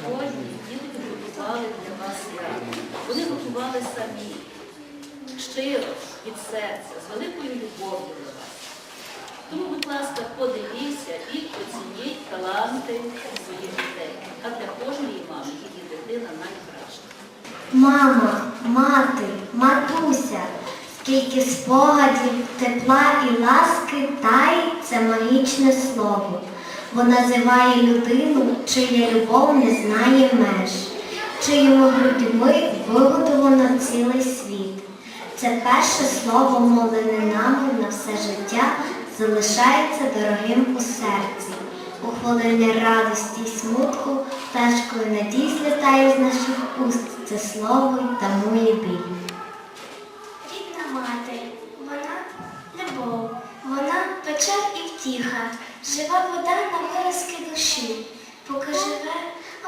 сьогодні діти підготували для вас свято. Вони готували самі, щиро, від серця, з великою любов'ю до вас. Тому, будь ласка, подивіться і оцініть таланти своїх дітей. А для кожної мами її дитина найкраща. Мама, мати, матуся, скільки спогадів, тепла і ласки, та й це магічне слово, бо називає людину, чия любов не знає меж, чиїми грудьми вигодовано цілий світ. Це перше слово, мовлене нами на все життя, залишається дорогим у серці. У хвилини радості й смутку, пташкою надій злітає з наших уст це слово й тамує біль. Рідна мати, вона любов, вона печаль і втіха, жива вода на виразки душі. Поки живе,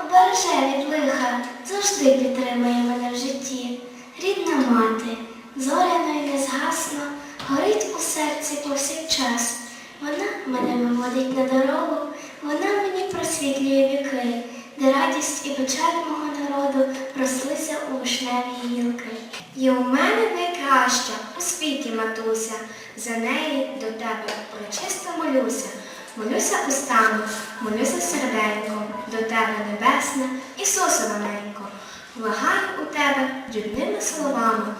обереже від лиха, завжди підтримує мене в житті. Рідна мати, зоряно й незгасно, горить у серці повсякчас. Вона мене виводить на дорогу, вона мені просвітлює віки, де радість і печаль мого народу рослися у вишневі гілки. І у мене найкраща у світі матуся, за неї до тебе урочисто молюся. Молюся устами, молюся серденьком, до тебе небесна, Ісусе маленько. Благаю у тебе дрібними словами,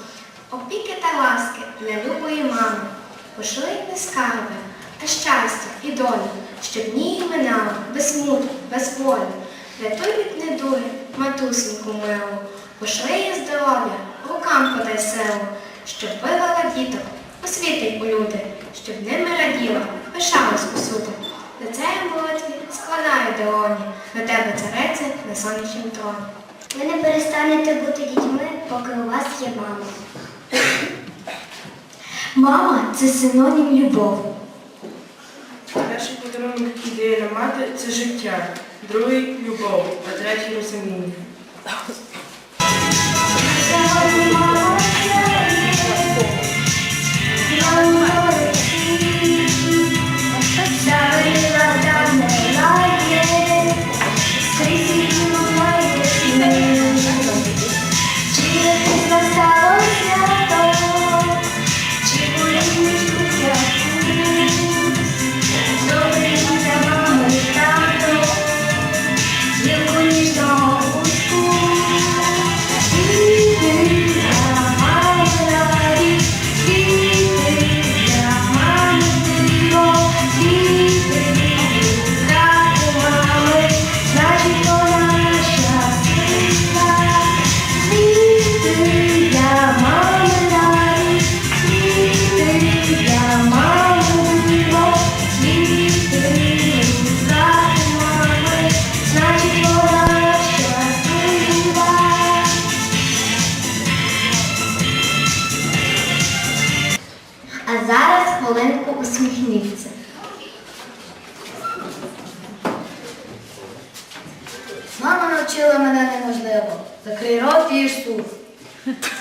опіки та ласки для любої мами. Пошли не скарби, та щастя і долю, щоб дні їх минали без смутку, без болю. Рятуй від недуги, матусеньку милу, пошли їй здоров'я, рукам подай силу, щоб вивела діток, освітить у люди, щоб ними раділа, пишалась усюди. До цієї молитві складаю долоні, на тебе царице на сонячнім троні. Ви не перестанете бути дітьми, поки у вас є мама. Мама це синонім любові. Перший подарунок, дає нам мати, це життя, другий любов, а третій розуміння.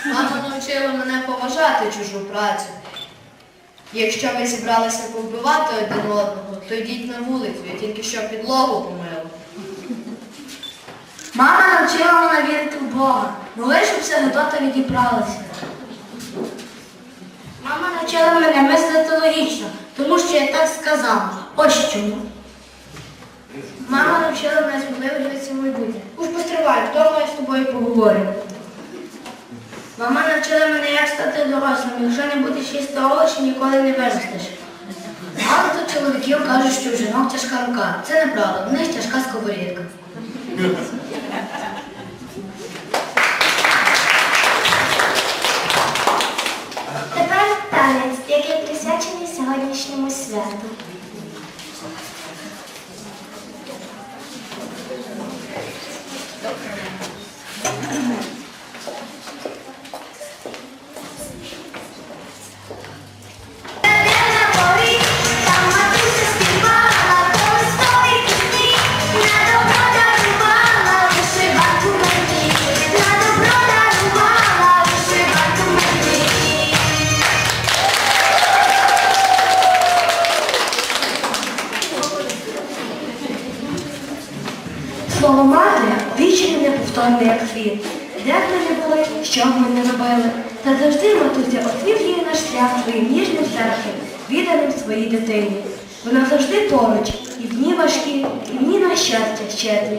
Мама навчила мене поважати чужу працю. Якщо ви зібралися повбивати один одного, то йдіть на вулицю, я тільки що підлогу помив. Мама навчила мене вірити в Бога. Моли, щоб все Гедота відібралася. Мама навчила мене мислити логічно, тому що я так сказала. Ось чому. Мама навчила мене сміливо дивитися в майбутнє. Уж постривай, вдома я з тобою поговорю. Мама навчила мене, як стати дорослим. Якщо не будеш їсти овочі, ніколи не виростеш. Багато чоловіків кажуть, що у жінок тяжка рука. Це неправда, в них тяжка сковорідка. Тепер танець, який присвячений сьогоднішньому святу. Світ. Де б ми не були, що б ми не робили, та завжди матуся освітлює наш шлях своїм ніжним серцем, відданим своїй дитині. Вона завжди поруч, і в дні важкі, і в дні на щастя щедрі.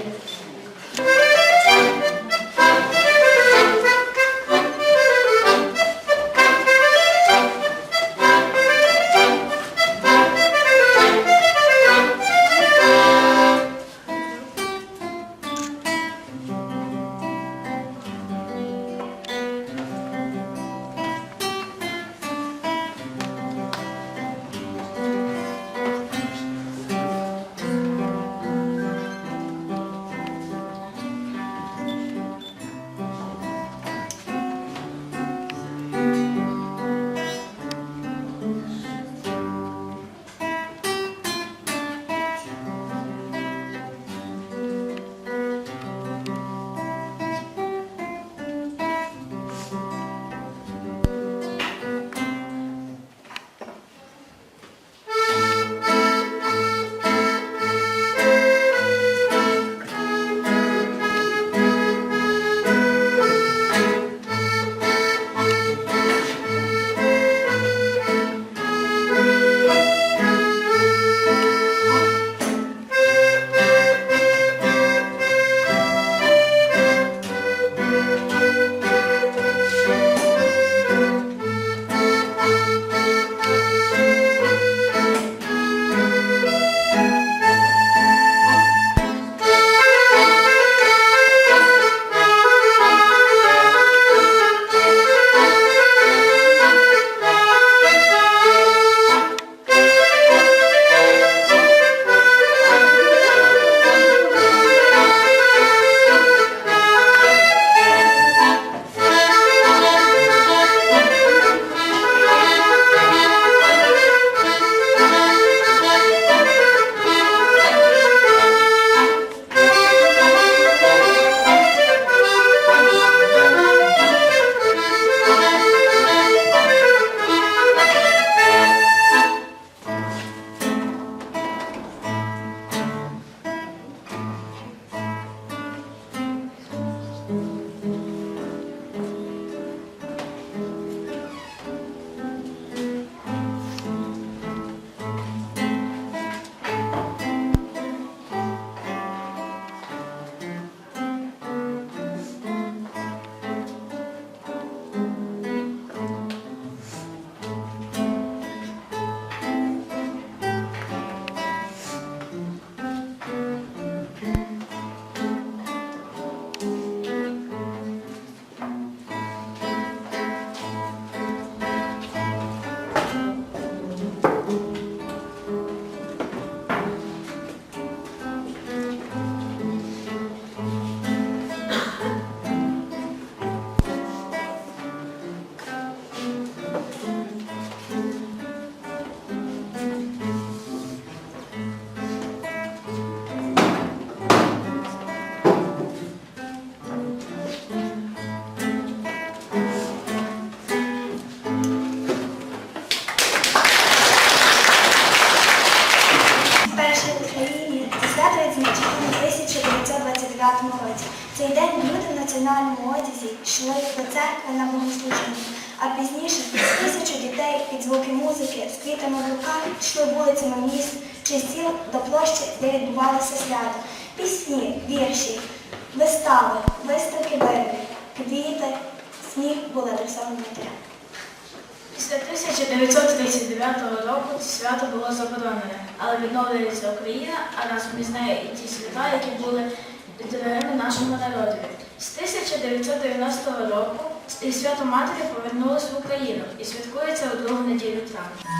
Свято відзначено у 1929 році. Цей день люди в національному одязі йшли до церкви на богослужіння, а пізніше тисячі дітей під звуки музики з квітами в руках йшли вулицями міст чи сіл до площі, де відбувалося свято. Пісні, вірші, вистави, виставки виробів, квіти, сміх були адресовані матерям. Після 1939 року свято було заборонене, але відновлюється Україна, а разом із нею і ті свята, які були дорогими нашому народу. З 1990 року і свято Матері повернулося в Україну і святкується у другу неділю травня.